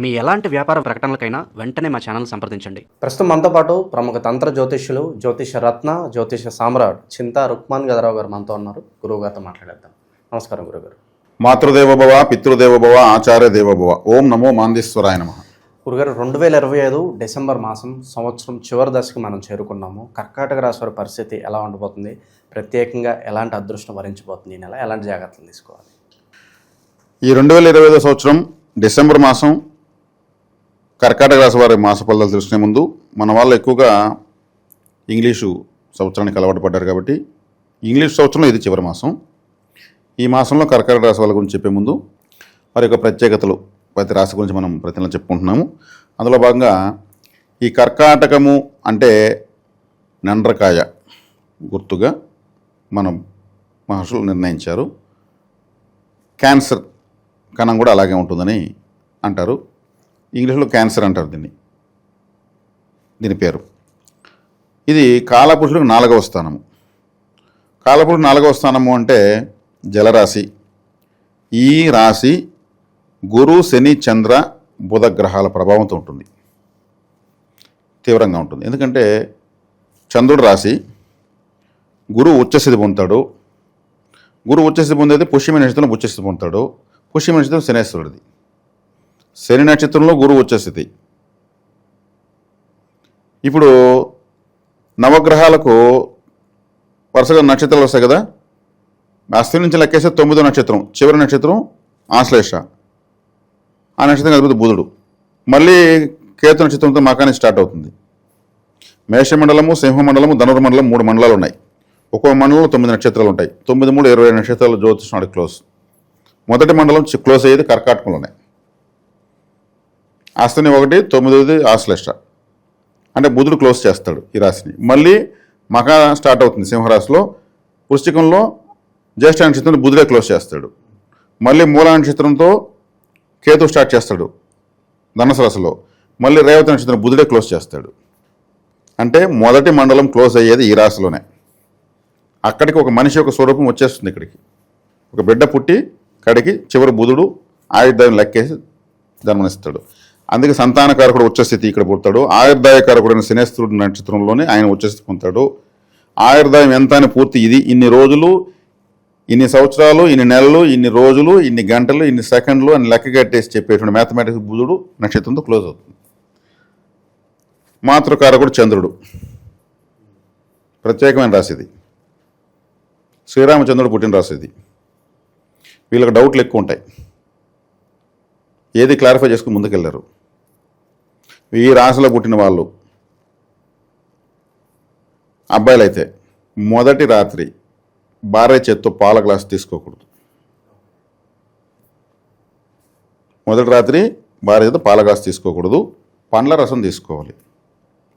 మీ ఎలాంటి వ్యాపార ప్రకటనలకైనా వెంటనే మా ఛానల్ సంప్రదించండి. ప్రస్తుతం మనతో పాటు ప్రముఖ తంత్ర జ్యోతిష్యులు జ్యోతిష రత్న జ్యోతిష సామ్రాట్ చింతా రుక్మాన్ గదరావు గారు మనతో ఉన్నారు. గురువు గారితో మాట్లాడేద్దాం. నమస్కారం గురుగారు మాతృదేవోభవ పితృదేవోభవ ఆచార్య దేవోభవ. ఓం నమో మాందేశ్వరాయ నమ. గురుగారు రెండు వేల ఇరవై ఐదు డిసెంబర్ మాసం సంవత్సరం చివరి దశకు మనం చేరుకున్నాము. కర్కాటక రాశి వారి పరిస్థితి ఎలా ఉండబోతుంది? ప్రత్యేకంగా ఎలాంటి అదృష్టం వరించబోతుంది ఈ నెల? ఎలాంటి జాగ్రత్తలు తీసుకోవాలి? ఈ రెండు వేల ఇరవై ఐదో సంవత్సరం డిసెంబర్ మాసం కర్కాటక రాశి వారి మాస ఫలితాలు తెలుసుకునే ముందు మన వాళ్ళు ఎక్కువగా ఇంగ్లీషు సంవత్సరానికి అలవాటు పడ్డారు కాబట్టి ఇంగ్లీష్ సంవత్సరంలో ఇది చివరి మాసం. ఈ మాసంలో కర్కాటక రాశి వాళ్ళ గురించి చెప్పే ముందు వారి యొక్క ప్రత్యేకతలు ప్రతి రాశి గురించి మనం ప్రతి నెల చెప్పుకుంటున్నాము. అందులో భాగంగా ఈ కర్కాటకము అంటే నండ్రకాయ గుర్తుగా మనం మహర్షులు నిర్ణయించారు. క్యాన్సర్ కణం కూడా అలాగే ఉంటుందని అంటారు. ఇంగ్లీష్లో క్యాన్సర్ అంటారు దీన్ని. దీని పేరు. ఇది కాలపురుషుడికి నాలుగవ స్థానము. కాలపురుషుడు నాలుగవ స్థానము అంటే జలరాశి. ఈ రాశి గురు శని చంద్ర బుధ గ్రహాల ప్రభావంతో ఉంటుంది. తీవ్రంగా ఉంటుంది. ఎందుకంటే చంద్రుడు రాశి గురువు ఉచ్చస్థితి పొందుతాడు. గురువు ఉచ్చస్థితి పొందేది పుష్యమి నక్షత్రంలో ఉచ్చస్థితి పొందుతాడు. పుష్యమి నక్షత్రం శనేశ్వరుడిది. శని నక్షత్రంలో గురువు ఉచ్చస్థితి ఇప్పుడు నవగ్రహాలకు వరుసగా నక్షత్రాలు వస్తాయి కదా? అస్థి నుంచి లెక్కేస్తే తొమ్మిదో నక్షత్రం చివరి నక్షత్రం ఆశ్లేష. ఆ నక్షత్రం అధిపతి బుధుడు. మళ్ళీ కేతు నక్షత్రంతో మకానికి స్టార్ట్ అవుతుంది. మేషమండలము సింహమండలము ధనుర్మండలం మూడు మండలాలు ఉన్నాయి. ఒక్కో మండలంలో తొమ్మిది నక్షత్రాలు ఉంటాయి. తొమ్మిది మూడు ఇరవై నక్షత్రాలు జ్యోతిష్ నాడు క్లోజ్. మొదటి మండలం క్లోజ్ అయ్యేది కర్కాటకంలోనే. అస్తని ఒకటి తొమ్మిదవది ఆశ్లేష అంటే బుధుడు క్లోజ్ చేస్తాడు ఈ రాశిని. మళ్ళీ మకా స్టార్ట్ అవుతుంది సింహరాశిలో. పుస్తకంలో జ్యేష్ఠ నక్షత్రం బుధుడే క్లోజ్ చేస్తాడు. మళ్ళీ మూల నక్షత్రంతో కేతు స్టార్ట్ చేస్తాడు ధనుసు రాశిలో. మళ్ళీ రేవతి నక్షత్రం బుధుడే క్లోజ్ చేస్తాడు. అంటే మొదటి మండలం క్లోజ్ అయ్యేది ఈ రాశిలోనే. అక్కడికి ఒక మనిషి యొక్క స్వరూపం వచ్చేస్తుంది ఇక్కడికి. ఒక బిడ్డ పుట్టి కడికి చివరి బుధుడు ఆయుర్దాయం లెక్కేసి జన్మనిస్తాడు. అందుకే సంతానకారకుడు ఉచ్చస్థితి ఇక్కడ పుడతాడు. ఆయుర్దాయకారకుడైన శనేశ్వరుడు నక్షత్రంలోనే ఆయన ఉచ్చస్థితి పొందుతాడు. ఆయుర్దాయం ఎంత అని పూర్తి ఇది. ఇన్ని రోజులు ఇన్ని సంవత్సరాలు ఇన్ని నెలలు ఇన్ని రోజులు ఇన్ని గంటలు ఇన్ని సెకండ్లు అని లెక్క కట్టేసి చెప్పేటువంటి మ్యాథమెటిక్స్ బుధుడు నక్షత్రంతో క్లోజ్ అవుతుంది. మాతృకారకుడు చంద్రుడు. ప్రత్యేకమైన రాశిది శ్రీరామచంద్రుడు పుట్టిన రాశిది వీళ్ళకి డౌట్లు ఎక్కువ ఉంటాయి. ఏది క్లారిఫై చేసుకుని ముందుకెళ్ళారు. ఈ రాశిలో పుట్టిన వాళ్ళు అబ్బాయిలు అయితే మొదటి రాత్రి భార్య చేత్తో పాల గ్లాస్ తీసుకోకూడదు. మొదటి రాత్రి భార్య చేత పాల గ్లాస్ తీసుకోకూడదు. పండ్ల రసం తీసుకోవాలి.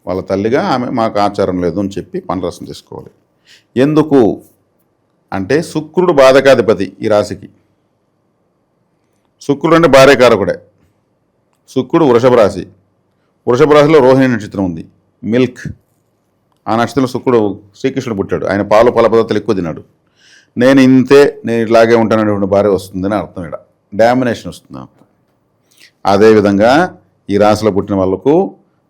వాళ్ళ తల్లిగా ఆమె మాకు ఆచారం లేదు అని చెప్పి పండ్ల రసం తీసుకోవాలి. ఎందుకు? అంటే శుక్రుడు బాధకాధిపతి ఈ రాశికి. శుక్రుడు అంటే భార్యకారకుడే శుక్రుడు వృషభ రాశి. వృషభ రాశిలో రోహిణి నక్షత్రం ఉంది. మిల్క్. ఆ నక్షత్రంలో శుక్రుడు శ్రీకృష్ణుడు పుట్టాడు. ఆయన పాలు పాల పదార్థాలు ఎక్కువ తిన్నాడు. నేను ఇంతే నేను ఇలాగే ఉంటానటువంటి భార్య వస్తుందని అర్థం ఇక్కడ. డామినేషన్ వస్తుంది అర్థం. అదేవిధంగా ఈ రాశిలో పుట్టిన వాళ్ళకు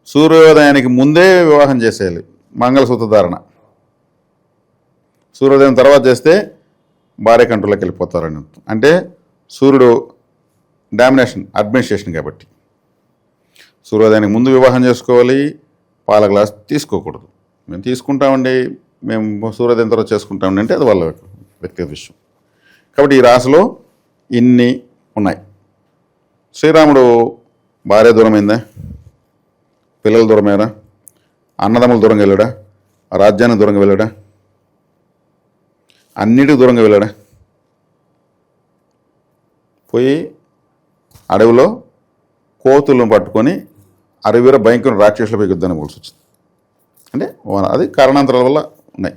సూర్యోదయానికి ముందే వివాహం చేసేయాలి. మంగళసూత్ర ధారణ. సూర్యోదయం తర్వాత చేస్తే భార్య కంట్రోల్లోకి వెళ్ళిపోతారని అంటే సూర్యుడు డామినేషన్ అడ్మినిస్ట్రేషన్ కాబట్టి. సూర్యోదయానికి ముందు వివాహం చేసుకోవాలి పాల గ్లాస్ తీసుకోకూడదు. మేము తీసుకుంటామండి మేము సూర్యోదయం తర్వాత చేసుకుంటామండి అంటే అది వాళ్ళ వ్యక్తిగత విషయం. కాబట్టి ఈ రాశిలో ఇన్ని ఉన్నాయి. శ్రీరాముడు భార్య దూరమైందా? పిల్లల దూరమేరా అన్నదమ్ముల దూరంగా వెళ్ళాడా? రాజ్యానికి దూరంగా వెళ్ళాడా? అన్నిటికి దూరంగా వెళ్ళాడా? పోయి అడవిలో కోతులను పట్టుకొని అరవీర భయంకర రాక్షసులపై యుద్ధాన్ని పోల్సి వచ్చింది. అంటే అది కారణాంతరాల వల్ల ఉన్నాయి.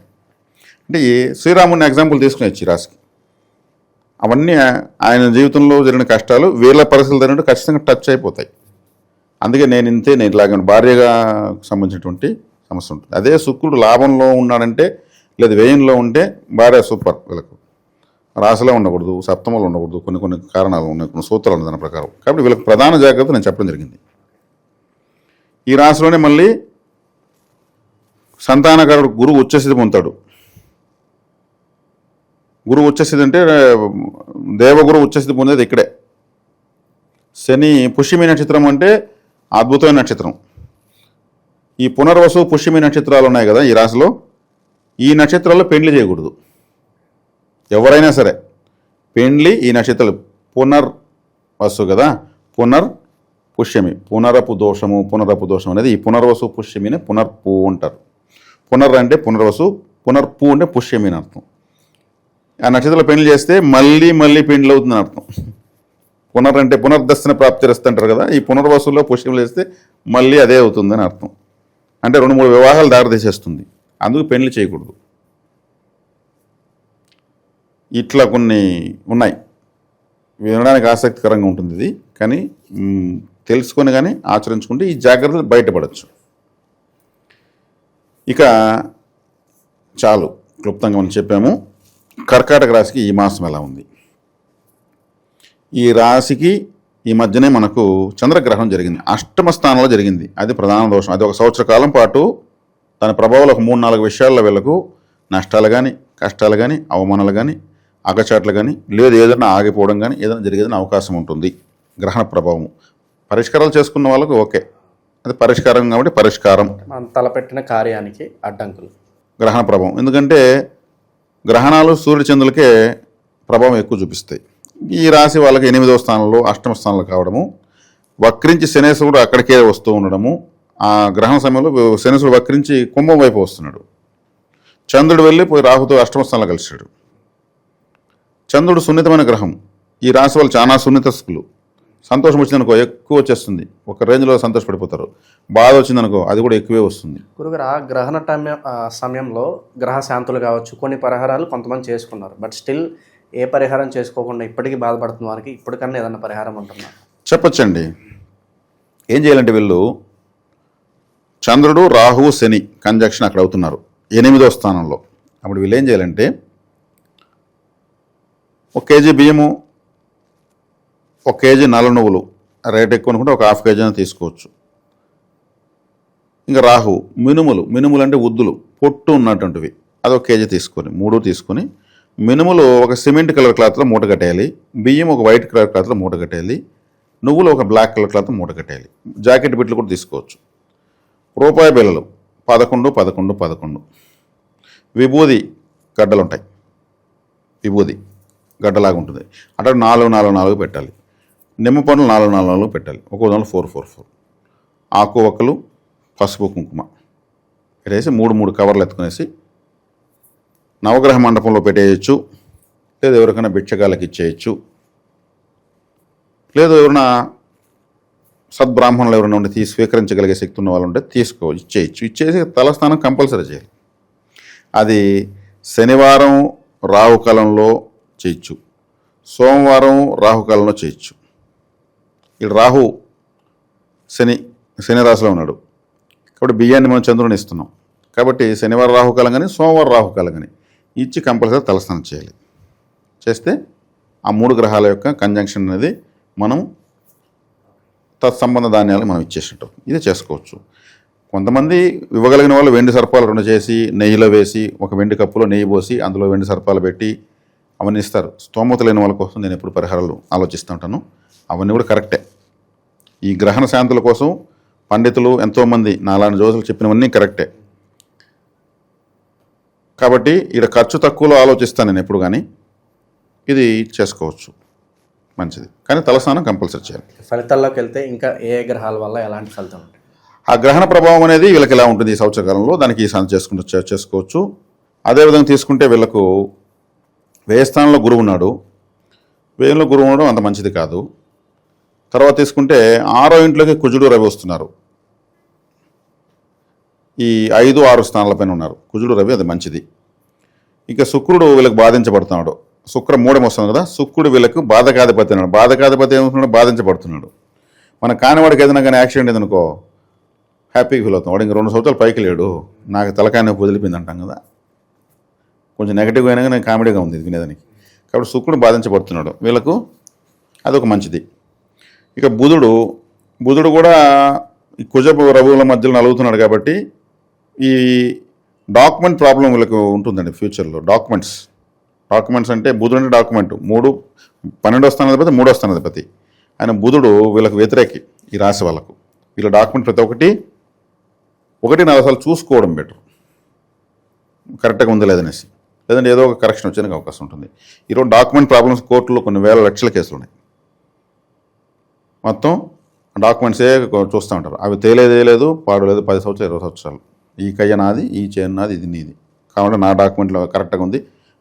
అంటే ఈ శ్రీరాముని ఎగ్జాంపుల్ తీసుకుని వచ్చి రాశికి. అవన్నీ ఆయన జీవితంలో జరిగిన కష్టాలు వీళ్ళ పరిస్థితులు జరిగినట్టు ఖచ్చితంగా టచ్ అయిపోతాయి. అందుకే నేను ఇంతే నేను ఇలాగే భార్యగా సంబంధించినటువంటి సమస్య ఉంటుంది. అదే శుక్రుడు లాభంలో ఉన్నాడంటే లేదా వ్యయంలో ఉంటే భార్య సూపర్ వీళ్ళకు. రాశిలో ఉండకూడదు సప్తమంలో ఉండకూడదు కొన్ని కొన్ని కారణాలు ఉన్నాయి కొన్ని సూత్రాలు ఉన్నాయి దాని ప్రకారం. కాబట్టి వీళ్ళకి ప్రధాన జాగ్రత్త నేను చెప్పడం జరిగింది. ఈ రాశిలోనే మళ్ళీ సంతానకారుడు గురువు ఉచ్చస్థితి పొందుతాడు. గురువు ఉచ్చస్థితి అంటే దేవగురు ఉచ్చస్థితి పొందేది ఇక్కడే. శని పుష్యమి నక్షత్రం అంటే అద్భుతమైన నక్షత్రం. ఈ పునర్వసు పుష్యమి నక్షత్రాలు ఉన్నాయి కదా ఈ రాశిలో ఈ నక్షత్రాల్లో పెండ్లి చేయకూడదు. ఎవరైనా సరే పెండ్లి ఈ నక్షత్రాలు పునర్ వసు కదా పునర్ పుష్యమి పునరపు దోషము పునరపు దోషం అనేది ఈ పునర్వసు పుష్యమిని పునర్పు అంటారు. పునర్ అంటే పునర్వసు పునర్పు అంటే పుష్యమి అని అర్థం. ఆ నక్షత్రాలు పెండ్లు చేస్తే మళ్ళీ మళ్ళీ పెండ్లి అవుతుందని అర్థం. పునర్ అంటే పునర్దర్శన ప్రాప్తి అంటారు కదా ఈ పునర్వసులో పుష్యములు చేస్తే మళ్ళీ అదే అవుతుందని అర్థం. అంటే రెండు మూడు వివాహాలు దారితీసేస్తుంది. అందుకు పెండ్లు చేయకూడదు. ఇట్లా కొన్ని ఉన్నాయి. వినడానికి ఆసక్తికరంగా ఉంటుంది ఇది. కానీ తెలుసుకొని కానీ ఆచరించుకుంటే ఈ జాగ్రత్తలు బయటపడవచ్చు ఇక చాలు క్లుప్తంగా మనం చెప్పాము. కర్కాటక రాశికి ఈ మాసం ఎలా ఉంది? ఈ రాశికి ఈ మధ్యనే మనకు చంద్రగ్రహణం జరిగింది. అష్టమ స్థానంలో జరిగింది. అది ప్రధాన దోషం. అది ఒక సంవత్సర కాలం పాటు దాని ప్రభావంలో ఒక మూడు నాలుగు విషయాల్లో వీళ్ళకు నష్టాలు కానీ కష్టాలు కానీ అవమానాలు కానీ అగచాట్లు కానీ లేదు ఏదైనా ఆగిపోవడం కానీ ఏదైనా జరిగేదని అవకాశం ఉంటుంది. గ్రహణ ప్రభావం. పరిష్కారాలు చేసుకున్న వాళ్ళకు ఓకే. అది పరిష్కారం కాబట్టి పరిష్కారం. మనం తలపెట్టిన కార్యానికి అడ్డంకులు. గ్రహణ ప్రభావం. ఎందుకంటే గ్రహణాలు సూర్యుడు చంద్రులకే ప్రభావం ఎక్కువ చూపిస్తాయి. ఈ రాశి వాళ్ళకి ఎనిమిదవ స్థానంలో అష్టమ స్థానంలో కావడము వక్రించి శనేశ్వరుడు అక్కడికే వస్తూ ఉండడము ఆ గ్రహణ సమయంలో శనేశ్వరుడు వక్రించి కుంభం వైపు వస్తున్నాడు. చంద్రుడు వెళ్ళి పోయి రాహుతో అష్టమ స్థానంలో కలిశాడు. చంద్రుడు సున్నితమైన గ్రహం. ఈ రాశి వాళ్ళు చాలా సున్నితస్కులు సంతోషం వచ్చిందనుకో ఎక్కువ వచ్చేస్తుంది. ఒక రేంజ్లో సంతోషపడిపోతారు. బాధ వచ్చిందనుకో అది కూడా ఎక్కువే వస్తుంది. గురుగారు ఆ గ్రహణ టైం సమయంలో గ్రహ శాంతులు కావచ్చు కొన్ని పరిహారాలు కొంతమంది చేసుకున్నారు. బట్ స్టిల్ ఏ పరిహారం చేసుకోకుండా ఇప్పటికీ బాధపడుతున్న వారికి ఇప్పటికన్నా ఏదైనా పరిహారం ఉంటుందా? చెప్పొచ్చండి. ఏం చేయాలంటే వీళ్ళు చంద్రుడు రాహువు శని కంజక్షన్ అక్కడ అవుతున్నారు. ఎనిమిదో స్థానంలో. అప్పుడు వీళ్ళు ఏం చేయాలంటే ఒక కేజీ బియ్యము ఒక కేజీ నల్ల నువ్వులు. రేట్ ఎక్కువ అనుకుంటే ఒక హాఫ్ కేజీ అయినా తీసుకోవచ్చు. ఇంకా రాహు మినుములు. మినుములు అంటే ఉద్దులు. పొట్టు ఉన్నటువంటివి. అది ఒక కేజీ తీసుకొని మూడు తీసుకొని మినుములు ఒక సిమెంట్ కలర్ క్లాత్లో మూట కట్టేయాలి. బియ్యం ఒక వైట్ కలర్ క్లాత్లో మూట కట్టేయాలి. నువ్వులు ఒక బ్లాక్ కలర్ క్లాత్ మూట కట్టేయాలి. జాకెట్ బిట్లు కూడా తీసుకోవచ్చు. రూపాయి బిళ్ళలు. పదకొండు పదకొండు పదకొండు. విభూది గడ్డలు ఉంటాయి విభూది. గడ్డలాగా ఉంటుంది అంటే నాలుగు నాలుగు నాలుగు పెట్టాలి. నిమ్మ పండ్లు నాలుగు నాలుగు నాలుగు పెట్టాలి. ఒక్కో దాంట్లో ఫోర్ ఫోర్ ఫోర్. ఆకు ఒక్కలు పసుపు కుంకుమ. పెట్టేసి మూడు మూడు కవర్లు ఎత్తుకునేసి నవగ్రహ మండపంలో పెట్టేయచ్చు. లేదా ఎవరికైనా బిచ్చగాళ్ళకి ఇచ్చేయచ్చు. లేదు ఎవరైనా సద్బ్రాహ్మణులు ఎవరైనా ఉంటే తీసి స్వీకరించగలిగే శక్తి ఉన్న వాళ్ళు ఉంటే తీసుకో ఇచ్చేయచ్చు. ఇచ్చేసి తలస్నానం కంపల్సరీ చేయాలి. అది శనివారం రావు కాలంలో చేయొచ్చు. సోమవారం రాహుకాలంలో చేయొచ్చు. ఇక్కడ రాహు శని శని రాశిలో ఉన్నాడు. కాబట్టి బియ్యాన్ని మనం చంద్రుని ఇస్తున్నాం. కాబట్టి శనివారం రాహుకాలం కానీ సోమవారం రాహుకాలం కానీ ఇచ్చి కంపల్సరీ తలస్నానం చేయాలి. చేస్తే ఆ మూడు గ్రహాల యొక్క కంజంక్షన్ అనేది మనం తత్సంబంధ ధాన్యాలు మనం ఇచ్చేసినట్టు. ఇది చేసుకోవచ్చు. కొంతమంది ఇవ్వగలిగిన వాళ్ళు వెండి సర్పాలు రెండు చేసి నెయ్యిలో వేసి ఒక వెండి కప్పులో నెయ్యి పోసి అందులో వెండి సర్పాలు పెట్టి అవన్నీ ఇస్తారు స్తోమత లేని వాళ్ళ కోసం నేను ఎప్పుడు పరిహారాలు ఆలోచిస్తూ ఉంటాను. అవన్నీ కూడా కరెక్టే. ఈ గ్రహణ శాంతుల కోసం పండితులు ఎంతోమంది నాలాంటి జోసులు చెప్పినవన్నీ కరెక్టే. కాబట్టి ఇక్కడ ఖర్చు తక్కువలో ఆలోచిస్తాను నేను ఎప్పుడు కానీ ఇది చేసుకోవచ్చు. మంచిది. కానీ తలస్నానం కంపల్సరీ చేయాలి. ఫలితాల్లోకి వెళ్తే ఇంకా ఏ గ్రహాల వల్ల ఎలాంటి ఫలితం ఆ గ్రహణ ప్రభావం అనేది వీళ్ళకి ఎలా ఉంటుంది ఈ సంవత్సర కాలంలో? దానికి ఈ సంత చేసుకుంటూ చేసుకోవచ్చు. అదేవిధంగా తీసుకుంటే వీళ్ళకు వ్యయ స్థానంలో గురువు ఉన్నాడు. వేయంలో గురువు ఉండడం అంత మంచిది కాదు. తర్వాత తీసుకుంటే ఆరో ఇంట్లోకి కుజుడు రవి వస్తున్నారు. ఈ ఐదు ఆరు స్థానాలపైన ఉన్నారు. కుజుడు రవి అది మంచిది. ఇక శుక్రుడు వీళ్ళకి బాధించబడుతున్నాడు. శుక్ర మూడం వస్తుంది కదా? శుక్రుడు వీళ్ళకు బాధకాధిపతి అన్నాడు. బాధకాధిపతి ఏమవుతున్నాడు బాధించబడుతున్నాడు. మన కానివాడికి ఏదైనా కానీ యాక్సిడెంట్ ఏదనుకో హ్యాపీగా ఫీల్ అవుతాం. వాడు ఇంక రెండు సంవత్సరాలు పైకి లేడు. నాకు తలకాయ నొప్పి వదిలిపోయింది అంటాం కదా? కొంచెం నెగిటివ్గా అయినా కానీ కామెడీగా ఉంది వినేదానికి. కాబట్టి శుక్రుడు బాధించబడుతున్నాడు. వీళ్ళకు అదొక మంచిది. ఇక బుధుడు బుధుడు కూడా ఈ కుజపు రఘువుల మధ్యలో నలుగుతున్నాడు కాబట్టి ఈ డాక్యుమెంట్ ప్రాబ్లం వీళ్ళకు ఉంటుందండి ఫ్యూచర్లో డాక్యుమెంట్స్ డాక్యుమెంట్స్ అంటే బుధుడు అంటే డాక్యుమెంట్ మూడు పన్నెండో స్థానాధిపతి మూడో స్థానాధిపతి ఆయన బుధుడు వీళ్ళకు వ్యతిరేకి ఈ రాశి వాళ్ళకు. వీళ్ళ డాక్యుమెంట్ ప్రతి ఒక్కటి ఒకటి నాలుగు సార్లు చూసుకోవడం బెటర్ కరెక్ట్గా ఉందలేదనేసి లేదంటే ఏదో ఒక కరెక్షన్ వచ్చేందుకు అవకాశం ఉంటుంది. ఈరోజు డాక్యుమెంట్ ప్రాబ్లమ్స్ కోర్టులో కొన్ని వేల లక్షల కేసులు ఉన్నాయి. మొత్తం డాక్యుమెంట్సే చూస్తూ ఉంటారు. అవి తేలేదే లేదు పాడలేదు పది సంవత్సరాలు ఇరవై సంవత్సరాలు. ఈ కయ్య నాది ఈ చైన్ నాది ఇది నీది. కాబట్టి నా డాక్యుమెంట్లో కరెక్ట్గా ఉంది.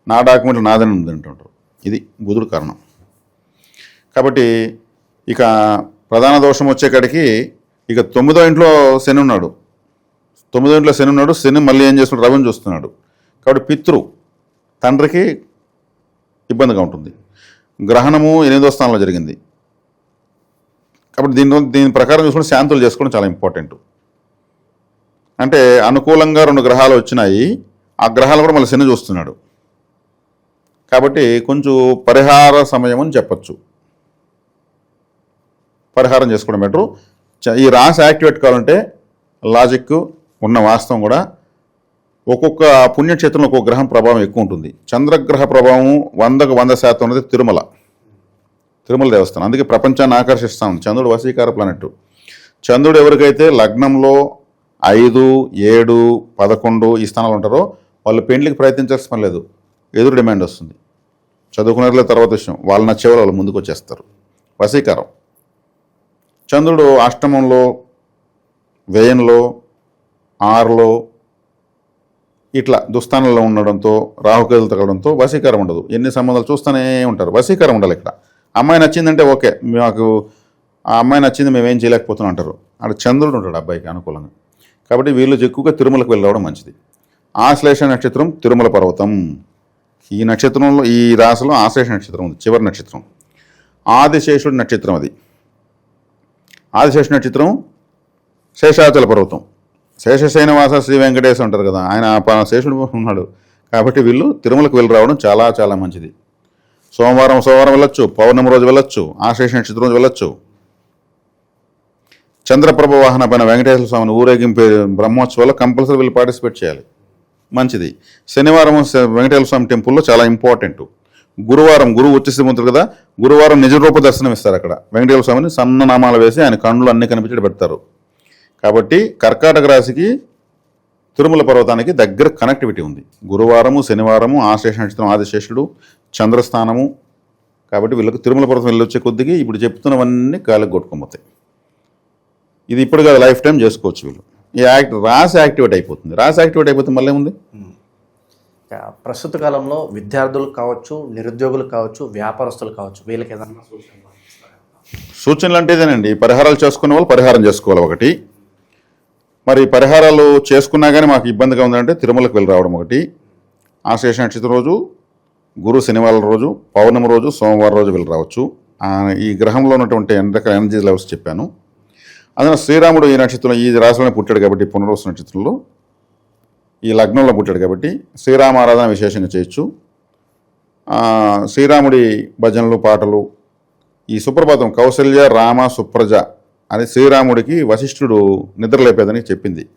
నా డాక్యుమెంట్లు నాదని ఉంది అంటుంటారు ఇది బుధుడు కారణం. కాబట్టి ఇక ప్రధాన దోషం వచ్చేకాడికి ఇక తొమ్మిదో ఇంట్లో శని ఉన్నాడు. తొమ్మిదో ఇంట్లో శని ఉన్నాడు. శని మళ్ళీ ఏం చేస్తున్నాడు? రవిని చూస్తున్నాడు. కాబట్టి పితృ తండ్రికి ఇబ్బందిగా ఉంటుంది. గ్రహణము ఎనిమిదో స్థానంలో జరిగింది. కాబట్టి దీని దీని ప్రకారం చూసుకుంటే శాంతులు చేసుకోవడం చాలా ఇంపార్టెంట్. అంటే అనుకూలంగా రెండు గ్రహాలు వచ్చినాయి. ఆ గ్రహాలు కూడా మళ్ళీ శని చూస్తున్నాడు. కాబట్టి కొంచెం పరిహార సమయం అని చెప్పచ్చు. పరిహారం చేసుకోవడం బెటరు. ఈ రాశి యాక్టివేట్ కావాలంటే లాజిక్ ఉన్న వాస్తవం కూడా ఒక్కొక్క పుణ్యక్షేత్రంలో ఒక్కొక్క గ్రహం ప్రభావం ఎక్కువ ఉంటుంది. చంద్రగ్రహ ప్రభావం వందకు వంద శాతం అనేది తిరుమల. తిరుమల దేవస్థానం. అందుకే ప్రపంచాన్ని ఆకర్షిస్తాం. చంద్రుడు వశీకార ప్లానెట్ చంద్రుడు ఎవరికైతే లగ్నంలో ఐదు ఏడు పదకొండు ఈ స్థానాలు ఉంటారో వాళ్ళు పెండ్లికి ప్రయత్నించాల్సిన పని లేదు. ఎదురు డిమాండ్ వస్తుంది. చదువుకునే తర్వాత విషయం. వాళ్ళు నచ్చే వాళ్ళు ముందుకు వచ్చేస్తారు. వశీకారం. చంద్రుడు అష్టమంలో వ్యయంలో ఆరులో ఇట్లా దుస్థానంలో ఉండడంతో రాహుకేతులు తగలడంతో వశీకారం ఉండదు. ఎన్ని సంబంధాలు చూస్తూనే ఉంటారు. వశీకారం ఉండాలి ఇక్కడ. అమ్మాయి నచ్చిందంటే ఓకే. మాకు ఆ అమ్మాయి నచ్చింది మేమేం చేయలేకపోతున్నాం అంటారు. అక్కడ చంద్రుడు ఉంటాడు అబ్బాయికి అనుకూలంగా. కాబట్టి వీళ్ళు ఎక్కువగా తిరుమలకు వెళ్ళి రావడం మంచిది. ఆశ్లేష నక్షత్రం తిరుమల పర్వతం. ఈ నక్షత్రంలో ఈ రాశిలో ఆశ్లేష నక్షత్రం ఉంది. చివరి నక్షత్రం. ఆదిశేషుడి నక్షత్రం అది. ఆదిశేష నక్షత్రం శేషాచల పర్వతం. శేషశైనవాస శ్రీ వెంకటేశ్వర ఉంటారు కదా ఆయన ఆ శేషుడు ఉన్నాడు. కాబట్టి వీళ్ళు తిరుమలకు వెళ్ళి రావడం చాలా చాలా మంచిది. సోమవారం సోమవారం వెళ్ళొచ్చు పౌర్ణమి రోజు వెళ్ళొచ్చు ఆశేష నక్షత్రం రోజు వెళ్ళొచ్చు. చంద్రప్రభ వాహన పైన వెంకటేశ్వర స్వామిని ఊరేగింపు బ్రహ్మోత్సవాల్లో కంపల్సరీ వీళ్ళు పార్టిసిపేట్ చేయాలి. మంచిది. శనివారం వెంకటేశ్వర స్వామి టెంపుల్లో చాలా ఇంపార్టెంట్. గురువారం గురువు వచ్చేసి కదా గురువారం నిజ రూప దర్శనం ఇస్తారు అక్కడ. వెంకటేశ్వర స్వామిని సన్న నామాలు వేసి ఆయన కళ్ళు అన్ని కనిపించడం పెడతారు. కాబట్టి కర్కాటక రాశికి తిరుమల పర్వతానికి దగ్గర కనెక్టివిటీ ఉంది. గురువారము శనివారము ఆశేష నక్షత్రం ఆదిశేషుడు చంద్రస్థానము. కాబట్టి వీళ్ళకి తిరుమల పర్వతం వెళ్ళొచ్చే కొద్దిగా ఇప్పుడు చెప్తున్నవన్నీ కాళ్ళకి కొట్టుకోపోతాయి. ఇది ఇప్పుడు కాదు లైఫ్ టైం చేసుకోవచ్చు వీళ్ళు. ఈ యాక్ట్ రాసి యాక్టివేట్ అయిపోతుంది. రాసి యాక్టివేట్ అయిపోతే మళ్ళీ ఇక ప్రస్తుత కాలంలో విద్యార్థులు కావచ్చు నిరుద్యోగులు కావచ్చు వ్యాపారస్తులు కావచ్చు వీళ్ళకి ఏదన్నా సూచనలు సూచనలు అంటే ఇదేనండి పరిహారాలు చేసుకునే వాళ్ళు పరిహారం చేసుకోవాలి ఒకటి. మరి పరిహారాలు చేసుకున్నా కానీ మాకు ఇబ్బందిగా ఉందంటే తిరుమలకు వెళ్ళి రావడం ఒకటి. ఆశేష నక్షత్రం రోజు గురు శనివారం రోజు పౌర్ణమి రోజు సోమవారం రోజు వెళ్ళి రావచ్చు. ఈ గ్రహంలో ఉన్నటువంటి ఎన్ని రకాల ఎనర్జీ లెవెల్స్ చెప్పాను. అందులో శ్రీరాముడు ఈ నక్షత్రం ఈ రాశిలోనే పుట్టాడు కాబట్టి పునర్వసు నక్షత్రంలో ఈ లగ్నంలో పుట్టాడు కాబట్టి శ్రీరామ ఆరాధన విశేషంగా చేయొచ్చు. శ్రీరాముడి భజనలు పాటలు ఈ సుప్రభాతం కౌశల్య రామ సుప్రజ అని శ్రీరాముడికి వశిష్ఠుడు నిద్రలేపేదని చెప్పింది.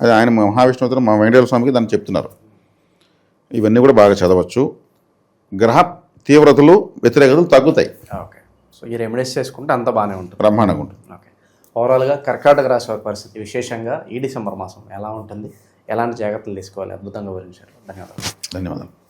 అది ఆయన మహావిష్ణువుతో మా వెంకటేశ్వర స్వామికి దాన్ని చెప్తున్నారు. ఇవన్నీ కూడా బాగా చదవచ్చు. గ్రహ తీవ్రతలు వ్యతిరేకతలు తగ్గుతాయి. ఓకే. సో ఈ రెమెడీస్ చేసుకుంటే అంత బాగానే ఉంటుంది. బ్రహ్మాండంగా ఉంటుంది. ఓకే. ఓవరాల్గా కర్కాటక రాశి వారి పరిస్థితి విశేషంగా ఈ డిసెంబర్ మాసం ఎలా ఉంటుంది? ఎలాంటి జాగ్రత్తలు తీసుకోవాలి? అద్భుతంగా వివరించారు. ధన్యవాదాలు. ధన్యవాదాలు.